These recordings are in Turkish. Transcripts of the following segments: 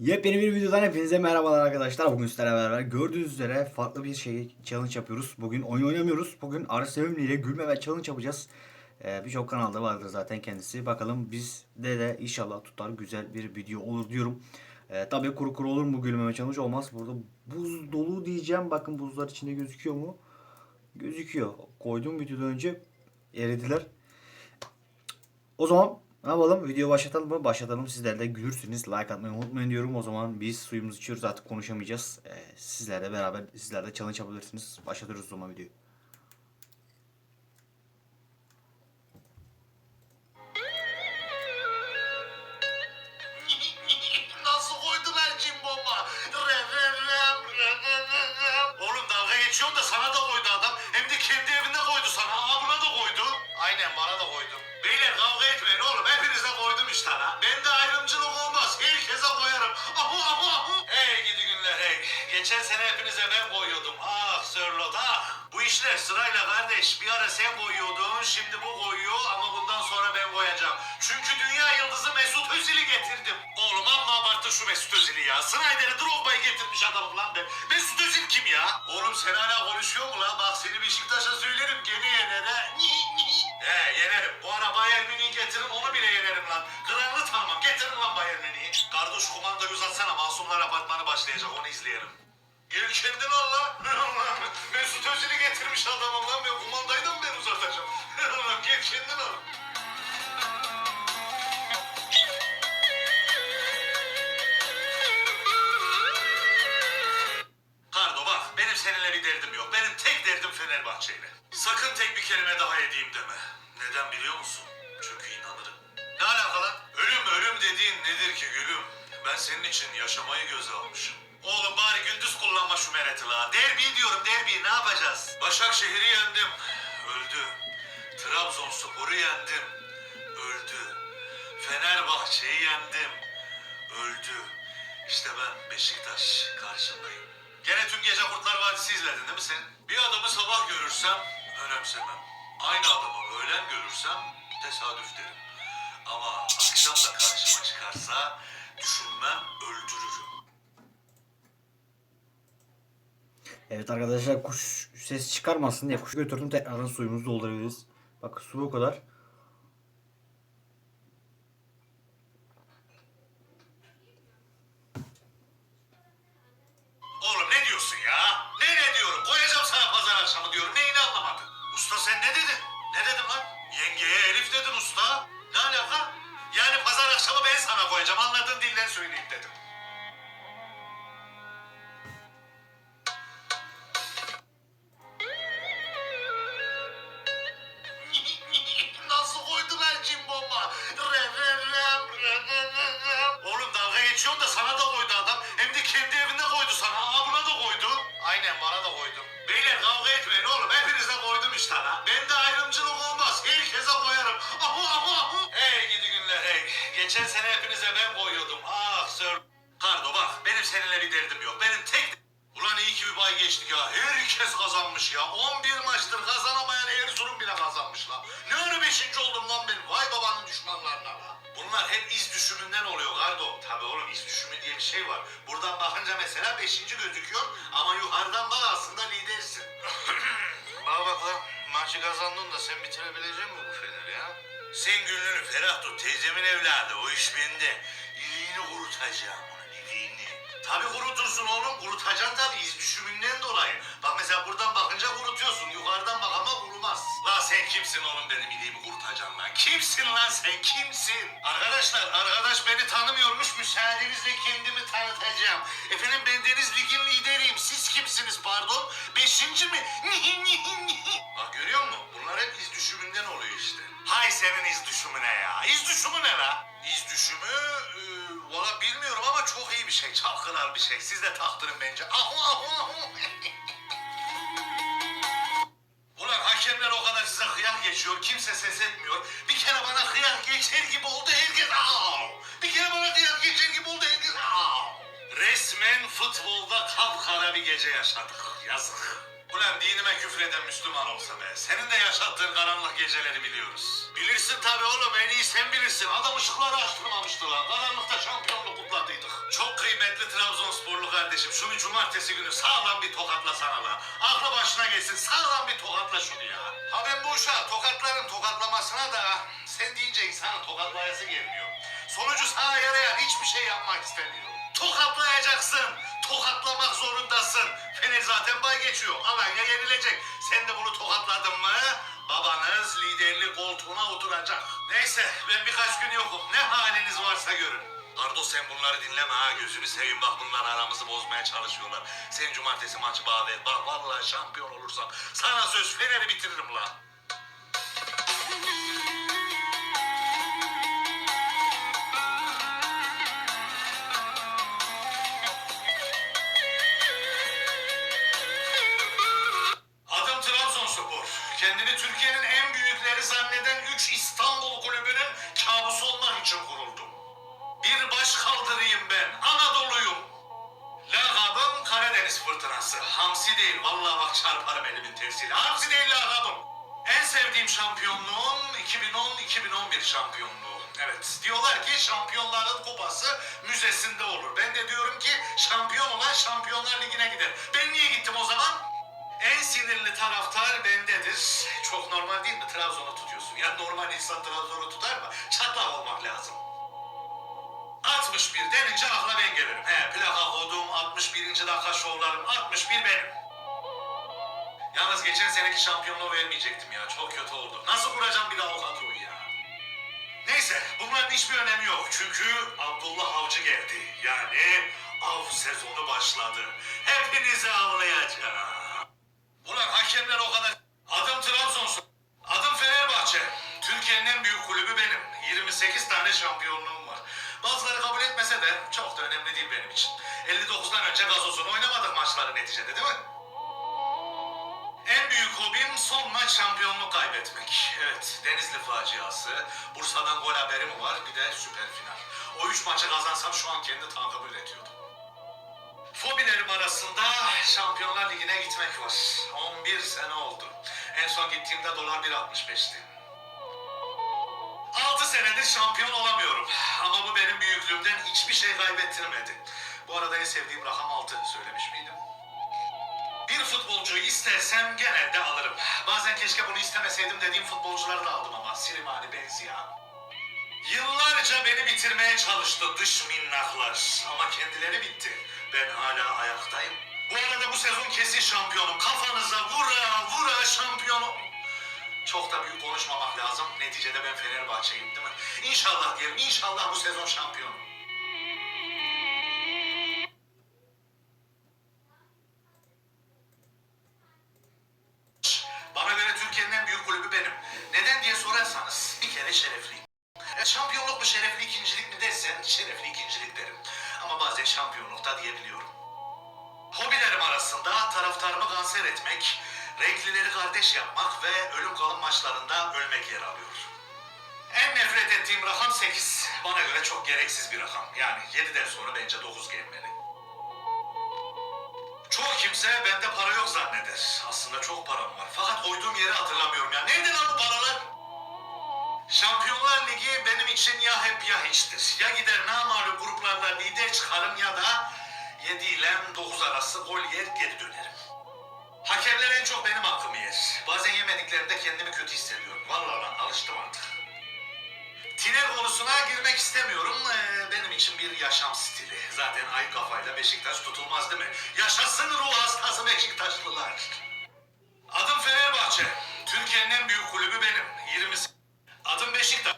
Yepyeni bir videodan hepinize merhabalar arkadaşlar. Bugün sizlerle beraber gördüğünüz üzere farklı bir şey challenge yapıyoruz. Bugün oyun oynamıyoruz. Bugün Arı Sevimli ile gülme ve challenge yapacağız. Ee, Birçok kanalda vardır zaten kendisi. Bakalım bizde de inşallah tutar güzel bir video olur diyorum. Ee, tabii kuru kuru olur mu gülmeme challenge olmaz. Burada buz dolu diyeceğim. Bakın buzlar içinde gözüküyor mu? Gözüküyor. Koyduğum videodan önce eridiler. O zaman ne yapalım? Video başlatalım mı? Başlatalım. Sizler de gülürsünüz. Like atmayı unutmayın diyorum. O zaman biz suyumuzu içiyoruz. Artık konuşamayacağız. Ee, sizlerle beraber sizler de challenge yapabilirsiniz. Başlatıyoruz o zaman videoyu. Geçen sene hepinize ben koyuyordum. Ah Sörlot ah. Bu işler sırayla kardeş. Bir ara sen koyuyordun. Şimdi bu koyuyor ama bundan sonra ben koyacağım. Çünkü dünya yıldızı Mesut Özil'i getirdim. Oğlum amma abarttın şu Mesut Özil'i ya. Snyder'i Drogba'yı getirmiş adamım lan ben. Mesut Özil kim ya? Oğlum sen hala konuşuyor mu lan? Bak seni Beşiktaş'a söylerim gene yener ha. He yenerim. Bu ara Bayern Münih'i getirin onu bile yenerim lan. Kralını tanımam. Getirin lan Bayern Münih'i. Kardeş kumandayı uzatsana. Masumlar Apartmanı başlayacak onu izleyelim. Gel kendin al. Mesut Özil'i getirmiş adamım lan. Ben kumandayı da mı ben uzatacağım? Gel kendin al. Kardo bak benim seninle bir derdim yok. Benim tek derdim Fenerbahçe'yle. Sakın tek bir kelime daha edeyim deme. Neden biliyor musun? Çünkü inanırım. Ne alaka lan? Ölüm ölüm dediğin nedir ki gülüm? Ben senin için yaşamayı göze almışım. Oğlum bari gündüz kullanma şu mereti la. Derbi diyorum derbi ne yapacağız? Başakşehir'i yendim. Öldü. Trabzonspor'u yendim. Öldü. Fenerbahçe'yi yendim. Öldü. İşte ben Beşiktaş karşındayım. Gene tüm gece Kurtlar Vadisi izledin değil mi sen? Bir adamı sabah görürsem önemsemem. Aynı adamı öğlen görürsem tesadüf derim. Ama akşam da karşıma çıkarsa düşünmem öldürürüm. Evet arkadaşlar kuş ses çıkarmasın diye kuşu götürdüm. Tekrardan suyumuzu doldurabiliriz. Bak su bu kadar. Geçen sene hepinize ben koyuyordum. Ah sir. Kardo bak benim seninle bir derdim yok. Benim tek Ulan iyi ki bir bay geçtik ya. Herkes kazanmış ya. 11 maçtır kazanamayan Erzurum bile kazanmış lan. Ne ara 5. oldum lan ben. Vay babanın düşmanlarına lan. Bunlar hep iz düşümünden oluyor Gardo. Tabii oğlum iz düşümü diye bir şey var. Buradan bakınca mesela 5. gözüküyor ama yukarıdan bak aslında lidersin. bak bak lan. Maçı kazandın da sen bitirebilecek misin? Sen gönlünü ferah tut teyzemin evladı. O iş bende. İliğini kurutacağım. Tabii kurutursun oğlum. Kurutacaksın tabii iz düşümünden dolayı. Bak mesela buradan bakınca kurutuyorsun. Yukarıdan bak ama kurumaz. Lan sen kimsin oğlum benim iliğimi kurutacaksın lan? Kimsin lan sen kimsin? Arkadaşlar arkadaş beni tanımıyormuş. Müsaadenizle kendimi tanıtacağım. Efendim ben Deniz Lig'in lideriyim. Siz kimsiniz pardon? Beşinci mi? Bak görüyor musun? Bunlar hep iz düşümünden oluyor işte. Hay senin iz düşümüne ya. İz düşümü ne la? İz düşümü e, valla bilmiyorum ama çok iyi bir şey. Kral bir şey. Siz de taktırın bence. Ahu ahu ahu. Ulan hakemler o kadar size kıyak geçiyor. Kimse ses etmiyor. Bir kere bana kıyak geçer gibi oldu. Herkes av. Bir kere bana kıyak geçer gibi oldu. Herkes av. Resmen futbolda kapkara bir gece yaşadık. Yazık. Ulan dinime küfreden Müslüman olsa be. Senin de yaşattığın karanlık geceleri biliyoruz. Bilirsin tabii oğlum en iyi sen bilirsin. Adam ışıkları açtırmamıştı lan. Karanlıkta şampiyonluk kutladıydık. Çok kıymetli Trabzonsporlu kardeşim şunu cumartesi günü sağlam bir tokatlasana la. Aklı başına gelsin sağlam bir tokatla şunu ya. Ha ben bu uşağı tokatların tokatlamasına da sen deyince insanın tokatlayası gelmiyor. Sonucu sana yarayan hiçbir şey yapmak istemiyor. Tokatlayacaksın. Tokatlamak zorundasın. Fener zaten bay geçiyor. Alanya yenilecek. Sen de bunu tokatladın mı? Babanız liderlik koltuğuna oturacak. Neyse ben birkaç gün yokum. Ne haliniz varsa görün. Ardo sen bunları dinleme ha gözünü seveyim bak bunlar aramızı bozmaya çalışıyorlar. Sen cumartesi maçı bağ ver. Bak vallahi şampiyon olursam sana söz Fener'i bitiririm la. Şampiyonluğu. Evet diyorlar ki şampiyonların kupası müzesinde olur. Ben de diyorum ki şampiyon olan şampiyonlar ligine gider. Ben niye gittim o zaman? En sinirli taraftar bendedir. Çok normal değil mi? Trabzon'u tutuyorsun. Ya normal insan Trabzon'u tutar mı? Çatlak olmak lazım. 61 denince akla ben gelirim. He plaka kodum 61. dakika şovlarım 61 benim. Yalnız geçen seneki şampiyonluğu vermeyecektim ya. Çok kötü oldu. Nasıl kuracağım bir daha o kadroyu? Neyse bunların hiçbir önemi yok. Çünkü Abdullah Avcı geldi. Yani av sezonu başladı. Hepinizi avlayacağım. Ulan hakemler o kadar... Adım Trabzonspor. Adım Fenerbahçe. Türkiye'nin en büyük kulübü benim. 28 tane şampiyonluğum var. Bazıları kabul etmese de çok da önemli değil benim için. 59'dan önce gazozunu oynamadık maçları neticede değil mi? En büyük hobim son maç şampiyonluk kaybetmek. Evet, Denizli faciası. Bursa'dan gol haberi mi var? Bir de süper final. O üç maçı kazansam şu an kendi tankımı üretiyordum. Fobilerim arasında Şampiyonlar Ligi'ne gitmek var. 11 sene oldu. En son gittiğimde dolar 1.65'ti. 6 senedir şampiyon olamıyorum. Ama bu benim büyüklüğümden hiçbir şey kaybettirmedi. Bu arada en sevdiğim rakam 6 söylemiş miydim? Bir futbolcuyu istersem genelde alırım. Bazen keşke bunu istemeseydim dediğim futbolcuları da aldım ama. Silimani, Benzia. Yıllarca beni bitirmeye çalıştı dış minnaklar. Ama kendileri bitti. Ben hala ayaktayım. Bu arada bu sezon kesin şampiyonum. Kafanıza vura vura şampiyonum. Çok da büyük konuşmamak lazım. Neticede ben Fenerbahçe'yim değil mi? İnşallah diyelim. İnşallah bu sezon şampiyonum. Yapmak ve ölüm kalım maçlarında ölmek yer alıyor. En nefret ettiğim rakam 8. Bana göre çok gereksiz bir rakam. Yani 7'den sonra bence 9 gelmeli. Çoğu kimse bende para yok zanneder. Aslında çok param var. Fakat koyduğum yeri hatırlamıyorum ya. Nerede lan bu paralar? Şampiyonlar Ligi benim için ya hep ya hiçtir. Ya gider namalup gruplarda lider çıkarım ya da 7 ile 9 arası gol yer geri dönerim. Hakemler en çok benim hakkımı yer. Bazen yemediklerinde kendimi kötü hissediyorum. Vallahi lan alıştım artık. Tiner konusuna girmek istemiyorum. Ee, benim için bir yaşam stili. Zaten ay kafayla Beşiktaş tutulmaz değil mi? Yaşasın ruh hastası Beşiktaşlılar. Adım Fenerbahçe. Türkiye'nin en büyük kulübü benim. 20 Adım Beşiktaş.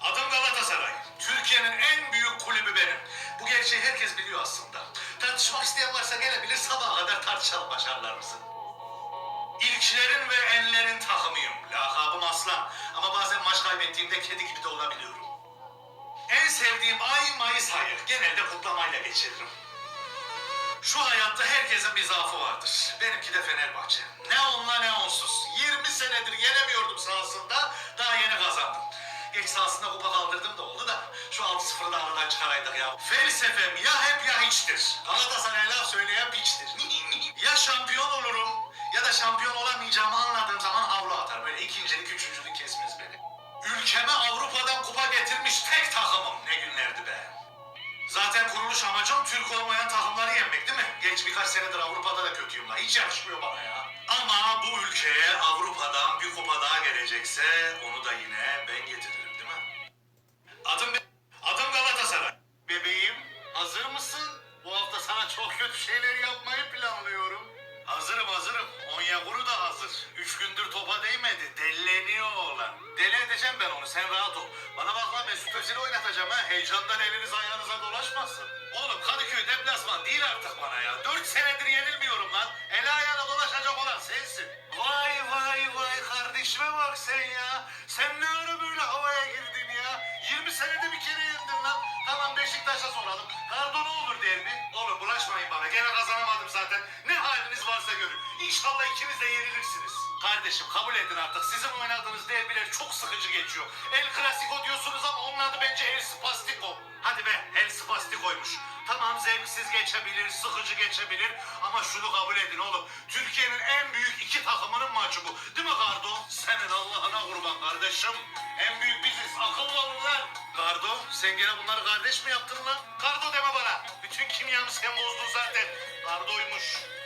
Adım Galatasaray. Türkiye'nin en büyük kulübü benim. Bu gerçeği herkes biliyor aslında. Tartışmak isteyen varsa gelebilir sabaha kadar tartışalım başarılarımızı. İlklerin ve enlerin takımıyım. Lakabım aslan. Ama bazen maç kaybettiğimde kedi gibi de olabiliyorum. En sevdiğim ay Mayıs ayı. Genelde kutlamayla geçiririm. Şu hayatta herkesin bir zaafı vardır. Benimki de Fenerbahçe. Ne onunla ne onsuz. 20 senedir yenemiyordum sahasında. Daha yeni kazandım. Geç sahasında kupa kaldırdım da oldu da şu 6-0'ı da aradan çıkaraydık ya. Felsefem ya hep ya hiçtir. Galatasaray laf söyleyen piçtir. ya şampiyon olurum ya da şampiyon olamayacağımı anladığım zaman havlu atar. Böyle ikincilik, üçüncülük kesmez beni. Ülkeme Avrupa'dan kupa getirmiş tek takımım. Ne günlerdi be. Zaten kuruluş amacım Türk olmayan takımları yenmek değil mi? Geç birkaç senedir Avrupa'da da kötüyüm lan. Hiç yakışmıyor bana ya. Ama bu ülkeye Avrupa'dan bir kupa daha gelecekse onu da yine ben getiririm değil mi? Adım adım Galatasaray. Bebeğim hazır mısın? Bu hafta sana çok kötü şeyler yapmayı planlıyorum. Hazırım hazırım. Onyekuru da hazır. Üç gündür topa değmedi. Delleniyor oğlan. Deli edeceğim ben onu. Sen rahat ol. Bana bak lan Mesut Özil'i oynatacağım ha. Heyecandan eliniz ayağınıza dolaşmasın. Oğlum Kadıköy deplasman değil artık bana ya. Dört senedir yenilmiyorum lan. Eli ayağına dolaşacak olan sensin. Vay vay vay kardeşime bak sen ya. Sen ne ara böyle havaya girdin ya? 20 senede bir kere yendin lan. Tamam Beşiktaş'a soralım. Kardo ne olur derbi? Oğlum bulaşmayın bana. Gene kazanamadım zaten. Ne haliniz varsa görün. İnşallah ikiniz de yenilirsiniz. Kardeşim kabul edin artık. Sizin oynadığınız derbiler çok sıkıcı geçiyor. El Clasico diyorsunuz ama onun adı bence El Spastico. Hadi be El Spastico'ymuş. Tamam zevksiz geçebilir, sıkıcı geçebilir ama şunu kabul edin oğlum. Türkiye'nin en büyük iki takımının maçı bu. Değil mi Gardo? Senin Allah'ına kurban kardeşim. En büyük biziz. Akıllı olun lan. Gardo sen gene bunları kardeş mi yaptın lan? Gardo deme bana. Bütün kimyamı sen bozdun zaten. Gardoymuş.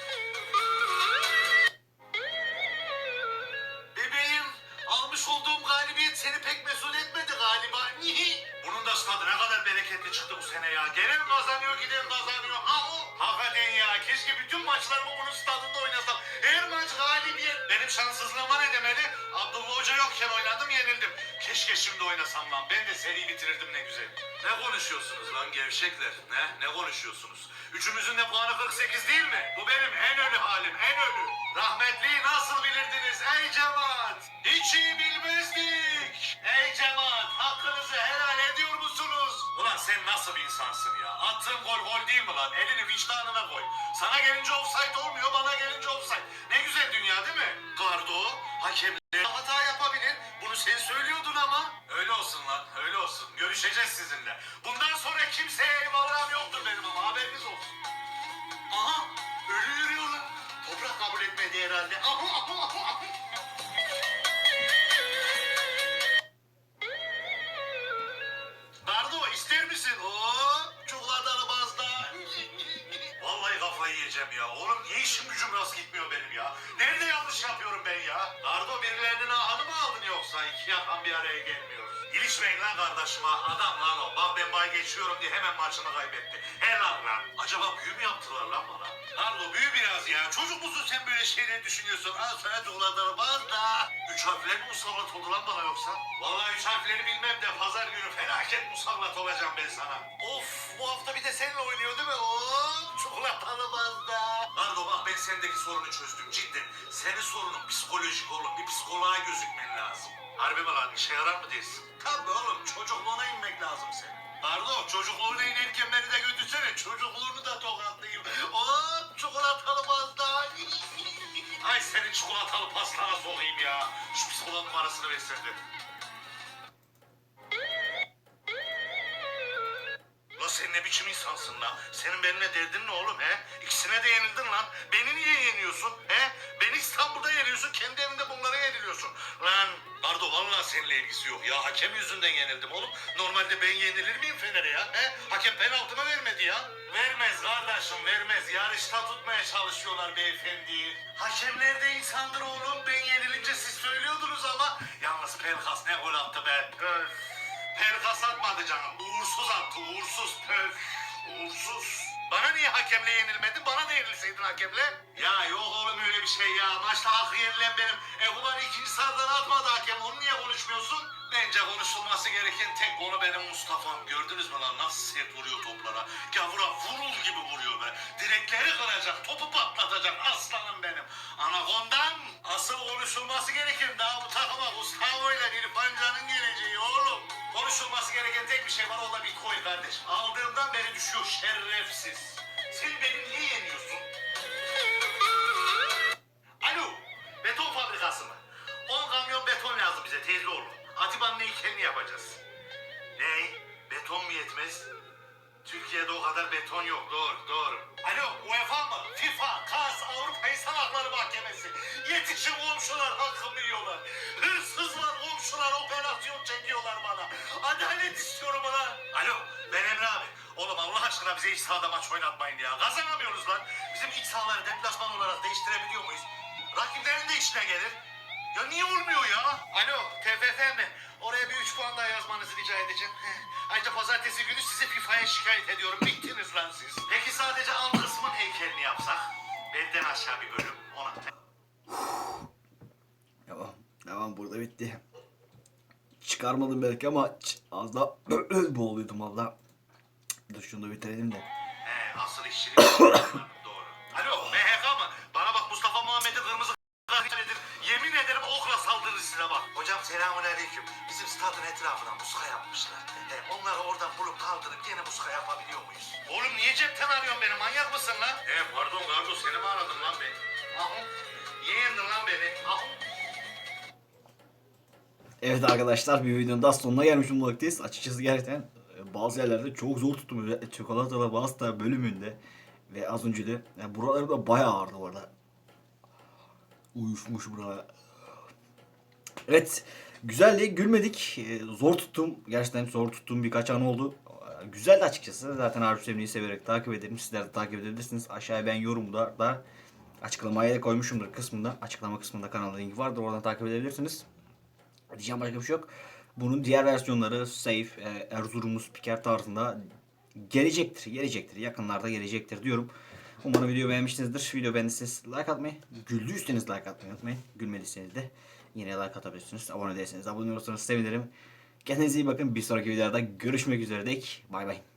Seni pek mesut etmedi galiba. Nihi? Bunun da stadı ne kadar bereketli çıktı bu sene ya. Gelen kazanıyor, giden kazanıyor. Ha o. Hakikaten ya, keşke bütün maçlarımı bunun stadında oynasam. Her maç galibiyet. Benim şanssızlığıma ne demeli? Abdullah Hoca yokken oynadım, yenildim. Keşke şimdi oynasam lan. Ben de seri bitirirdim ne güzel. Ne konuşuyorsunuz lan gevşekler? Ne? Ne konuşuyorsunuz? Üçümüzün de puanı 48 değil mi? Bu benim en ölü halim, en ölü. Rahmetliyi nasıl bilirdiniz ey cemaat? Hiç iyi bilmezdik. Ey cemaat, hakkınızı helal ediyor musunuz? Ulan sen nasıl bir insansın ya? Attığın gol gol değil mi lan? Elini vicdanına koy. Sana gelince offside olmuyor, bana gelince offside. Ne güzel dünya değil mi? Gardo, hakemler hata yapabilir. Bunu sen söylüyordun ama. Öyle olsun lan, öyle olsun. Görüşeceğiz sizinle. Bundan sonra kimseye eyvallahım yoktur benim ama haberiniz olsun. Aha, ölü yürüyor lan. Toprak kabul etmedi herhalde. Aha, aha, işim gücüm rast gitmiyor benim ya? Nerede yanlış yapıyorum ben ya? Nardo birilerinin ahını mı aldın yoksa? İki yakan bir araya gelmiyor. İlişmeyin lan kardeşime. Adam lan o. Bak ben bay geçiyorum diye hemen maçını kaybetti. Helal lan. Acaba büyü mü yaptılar lan bana? Nardo büyü biraz ya. Çocuk musun sen böyle şeyleri düşünüyorsun? Al sana çikolatalı bazda. Üç harfler mi musallat oldu lan bana yoksa? Vallahi üç harfleri bilmem de pazar günü felaket musallat olacağım ben sana. Of bu hafta bir de seninle oynuyor değil mi? Oo, çikolatalı bazda. Nardo bak ben sendeki sorunu çözdüm cidden. Senin sorunun psikolojik oğlum. Bir psikoloğa gözükmen lazım. Harbi mi lan işe yarar mı diyorsun? Tabii oğlum çocukluğuna inmek lazım senin. Nardo çocukluğuna inerken beni de götürsene. Çocukluğunu da tokatlayayım. Hop çikolatalı bazda. Ay senin çikolatalı pastana sokayım ya. Şu psikolog numarasını versene. Lan sen ne biçim insansın lan? Senin benimle derdin ne oğlum he? İkisine de yenildin lan. Beni niye yeniyorsun he? Beni İstanbul'da yeniyorsun, kendi evinde bunlara yeniliyorsun. Lan Vallahi seninle ilgisi yok ya. Hakem yüzünden yenildim oğlum. Normalde ben yenilir miyim Fener'e ya? He? Hakem penaltımı vermedi ya. Vermez kardeşim vermez. Yarışta tutmaya çalışıyorlar beyefendi. Hakemler de insandır oğlum. Ben yenilince siz söylüyordunuz ama. Yalnız Pelkas ne gol attı be. Pelkas atmadı canım. Uğursuz attı. Uğursuz. Pöf. Uğursuz. Bana niye hakemle yenilmedin? Bana da yenilseydin hakemle. Ya yok oğlum öyle bir şey ya. Maçta hakkı yenilen benim. E ulan ikinci sarıdan atmadı hakem. Onu niye konuşmuyorsun? Bence konuşulması gereken tek konu benim Mustafa'm. Gördünüz mü lan nasıl sert vuruyor toplara? Gavura vurul gibi vuruyor be. Direkleri kıracak, topu patlatacak aslanım benim. Anakondan asıl konuşulması gereken daha bu takıma Gustavo ile İrfan Can'ın geleceği oğlum. Konuşulması gereken tek bir şey var o da Bitcoin kardeş. Aldığımdan beri düşüyor şerefsiz. Sen beni niye yeniyorsun? Alo, beton fabrikası mı? 10 kamyon beton lazım bize teyze oğlu. Atiba'nın heykelini yapacağız. Ne? Beton mu yetmez? Türkiye'de o kadar beton yok. Doğru, doğru. Alo, UEFA mı? FIFA, KAS, Avrupa İnsan Hakları Mahkemesi. Yetişin komşular hakkımı yiyorlar. Hırsız komşular operasyon çekiyorlar bana. Adalet istiyorum bana. Alo, ben Emre abi. Oğlum Allah aşkına bize iç sahada maç oynatmayın ya. Kazanamıyoruz lan. Bizim iç sahaları deplasman olarak değiştirebiliyor muyuz? Rakiplerin de işine gelir. Ya niye olmuyor ya? Alo TFF mi? Oraya bir 3 puan daha yazmanızı rica edeceğim. Ayrıca pazartesi günü sizi FIFA'ya şikayet ediyorum. Bittiniz lan siz. Peki sadece alt kısmın heykelini yapsak? Belden aşağı bir bölüm. Ona. Tamam. Tamam burada bitti. Çıkarmadım belki ama ç- az daha boğuluyordum valla. Dur şunu da bitirelim de. Asıl işçilik. Doğru. Alo, MHK mı? Bana bak Mustafa Muhammed'i kırmızı nedir? Yemin ederim okla saldırır size bak. Hocam selamun aleyküm. Bizim stadın etrafına muska yapmışlar. He, onları oradan bulup kaldırıp gene muska yapabiliyor muyuz? Oğlum niye cepten arıyorsun beni? Manyak mısın lan? He pardon Gardo seni mi aradın lan beni? Ahu. Niye yendin lan beni? Ahu. Evet arkadaşlar bir videonun daha sonuna gelmiş bulunmaktayız. Açıkçası gerçekten e, bazı yerlerde çok zor tuttum. Özellikle çikolatalı pasta bölümünde ve az önce de yani buraları da bayağı ağırdı bu arada. Uyuşmuş buralar. Evet. Güzeldi. Gülmedik. E, Zor tuttum. Gerçekten zor tuttuğum birkaç an oldu. E, Güzeldi açıkçası. Zaten Arif Semli'yi severek takip ederim. Sizler de takip edebilirsiniz. Aşağıya ben yorumda da açıklamaya da koymuşumdur kısmında. Açıklama kısmında kanalın linki vardır. Oradan takip edebilirsiniz. Diyeceğim başka bir şey yok. Bunun diğer versiyonları Safe, Erzurumlu spiker tarzında gelecektir. Gelecektir. Yakınlarda gelecektir diyorum. Umarım video beğenmişsinizdir. Video beğendiyseniz like atmayı, güldüyseniz like atmayı unutmayın. Gülmediyseniz de yine like atabilirsiniz. Abone değilseniz abone olursanız sevinirim. Kendinize iyi bakın. Bir sonraki videoda görüşmek üzere dek. Bay bay.